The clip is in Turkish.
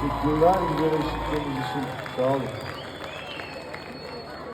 Teşekkürler güzel eşitliğiniz için. Sağ olun.